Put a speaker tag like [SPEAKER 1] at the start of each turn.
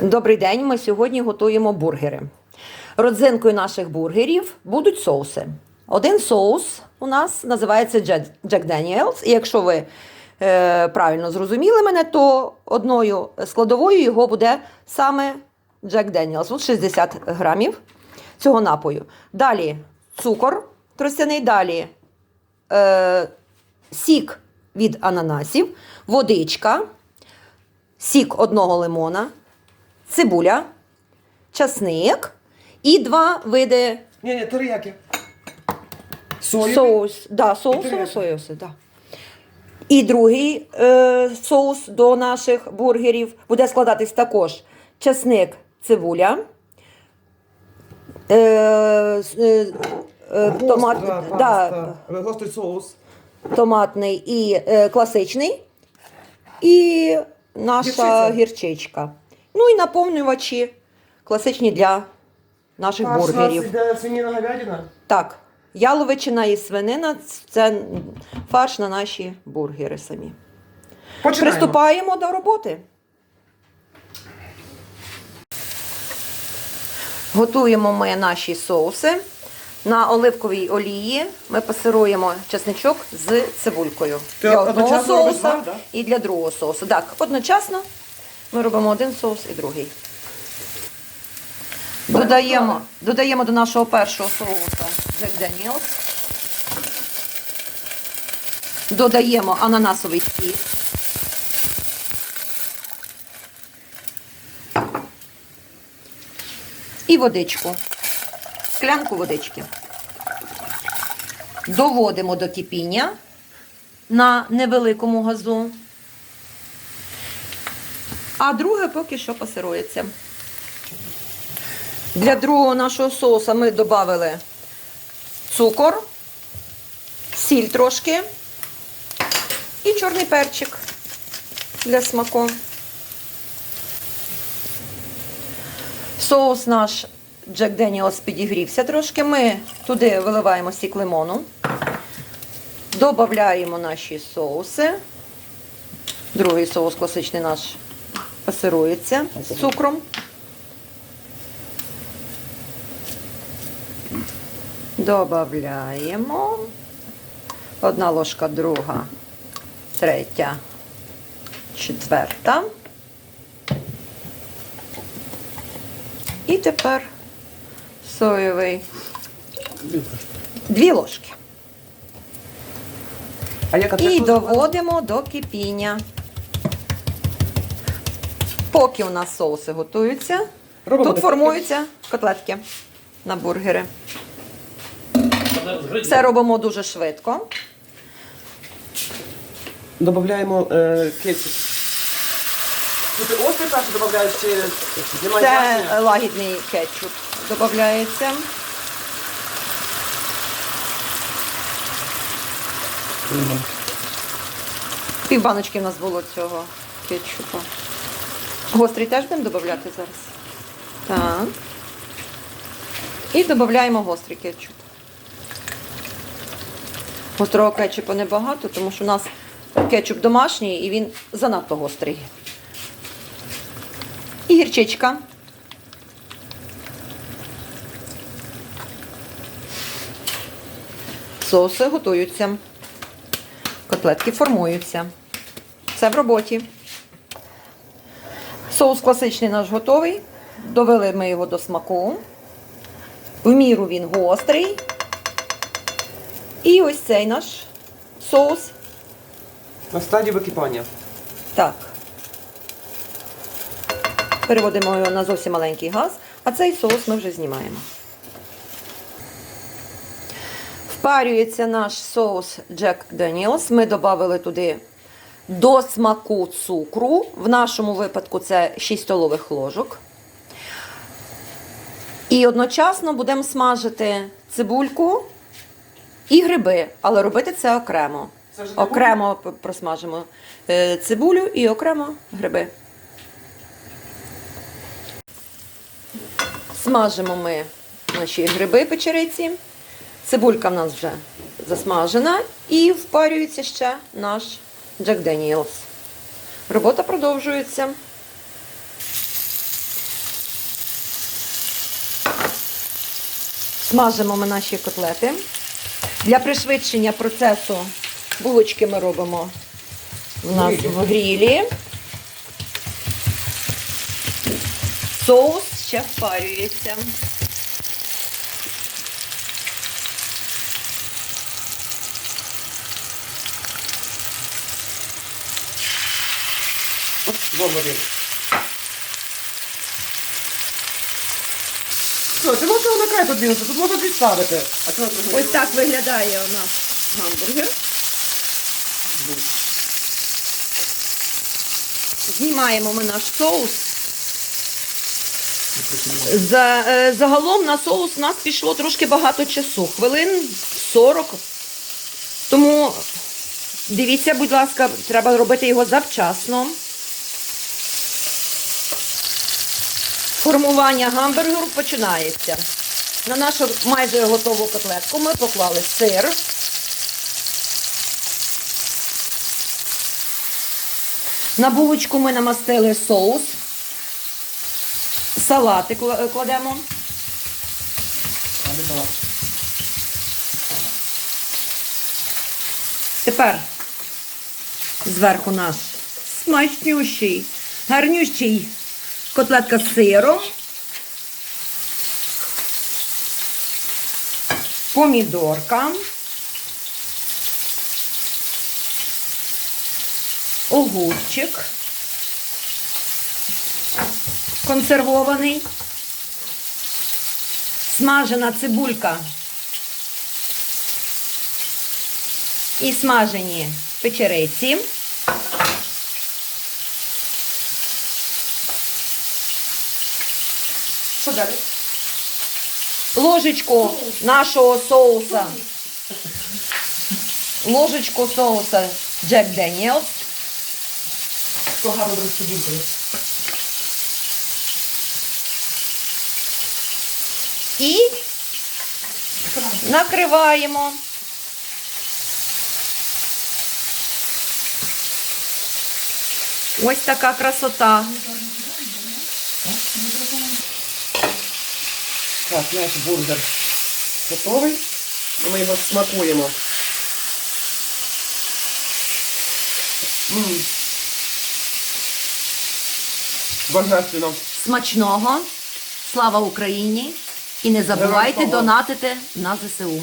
[SPEAKER 1] Добрий день. Ми сьогодні готуємо бургери. Родзинкою наших бургерів будуть соуси. Один соус у нас називається Jack Daniels. І якщо ви е, правильно зрозуміли мене, то одною складовою його буде саме Jack Daniels. От 60 грамів цього напою. Далі цукор тростяний, далі е, сік від ананасів, водичка, сік одного лимона, цибуля, часник і два види
[SPEAKER 2] Ні, ні, терияки. Соєвий.
[SPEAKER 1] соус. Да, соус, соус, соус, да. І другий е, соус до наших бургерів буде складатись також часник, цибуля, е, с- е, е,
[SPEAKER 2] Гост-
[SPEAKER 1] томат,
[SPEAKER 2] да,
[SPEAKER 1] да,
[SPEAKER 2] паста, Гострий соус.
[SPEAKER 1] томатний і е, класичний, і наша
[SPEAKER 2] Гірчиця.
[SPEAKER 1] гірчичка. Ну і наповнювачі класичні для наших
[SPEAKER 2] нас
[SPEAKER 1] бургерів.
[SPEAKER 2] іде свиніна говядина.
[SPEAKER 1] Так, яловичина і свинина це фарш на наші бургери самі.
[SPEAKER 2] Починаємо.
[SPEAKER 1] Приступаємо до роботи. Готуємо ми наші соуси. На оливковій олії ми пасируємо чесничок з цибулькою.
[SPEAKER 2] Ти
[SPEAKER 1] для одного
[SPEAKER 2] робиш
[SPEAKER 1] соуса
[SPEAKER 2] да?
[SPEAKER 1] і для другого соусу. Так, одночасно ми робимо один соус і другий. Додаємо, додаємо до нашого першого соуса Jack Daniels. Додаємо ананасовий сік. І водичку. Склянку водички. Доводимо до кипіння на невеликому газу. А друге поки що пасирується. Для другого нашого соуса ми додали цукор, сіль трошки і чорний перчик для смаку. Соус наш Джек Деніелс підігрівся трошки. Ми туди виливаємо сік лимону, додаємо наші соуси. Другий соус класичний наш пасирується з цукром. Добавляємо. Одна ложка, друга, третя, четверта. І тепер соєвий. Дві ложки.
[SPEAKER 2] А я
[SPEAKER 1] І доводимо до кипіння. Поки у нас соуси готуються,
[SPEAKER 2] Робимо
[SPEAKER 1] тут формуються котлетки на бургери. Все робимо дуже швидко.
[SPEAKER 2] Додаємо е, кетчуп. Ти острий перший додаєш чи немає
[SPEAKER 1] Це
[SPEAKER 2] значення?
[SPEAKER 1] лагідний кетчуп додається. Пів баночки в нас було цього кетчупу. Гострий теж будемо додати зараз. Так. І додаємо гострий кетчуп. Гострого кетчупу небагато, тому що у нас кетчуп домашній і він занадто гострий. І гірчичка. Соуси готуються. Котлетки формуються. Все в роботі. Соус класичний наш готовий. Довели ми його до смаку. В міру він гострий. І ось цей наш соус.
[SPEAKER 2] На стадії википання.
[SPEAKER 1] Так. Переводимо його на зовсім маленький газ, а цей соус ми вже знімаємо. Впарюється наш соус Jack Daniels. Ми додали туди до смаку цукру. В нашому випадку це 6 столових ложок. І одночасно будемо смажити цибульку і гриби, але робити це окремо.
[SPEAKER 2] Це
[SPEAKER 1] Окремо просмажимо е, цибулю і окремо гриби. Смажимо ми наші гриби печериці. Цибулька в нас вже засмажена і впарюється ще наш Джек Деніелс. Робота продовжується. Смажимо ми наші котлети. Для пришвидшення процесу булочки ми робимо в нас в грілі. Соус ще впарюється.
[SPEAKER 2] Що, ти можеш його на край подвинути, тут можна підставити. А
[SPEAKER 1] Ось так виглядає у нас гамбургер. Знімаємо ми наш соус. За, е, загалом на соус у нас пішло трошки багато часу, хвилин 40. Тому дивіться, будь ласка, треба робити його завчасно. Формування гамбургеру починається. На нашу майже готову котлетку ми поклали сир. На булочку ми намастили соус. Салати кладемо. Тепер зверху наш смачнющий, гарнющий котлетка з сиром. Помідорка. Огурчик. Консервований. Смажена цибулька. І смажені печериці.
[SPEAKER 2] Що далі?
[SPEAKER 1] ложечку нашого соуса. Ложечку соуса Джек Деніелс.
[SPEAKER 2] Погано розсудити.
[SPEAKER 1] І накриваємо. Ось така красота.
[SPEAKER 2] Так, наш бургер готовий. Ми його смакуємо. М. Божественно.
[SPEAKER 1] Смачного. Слава Україні! І не забувайте донатити на ЗСУ.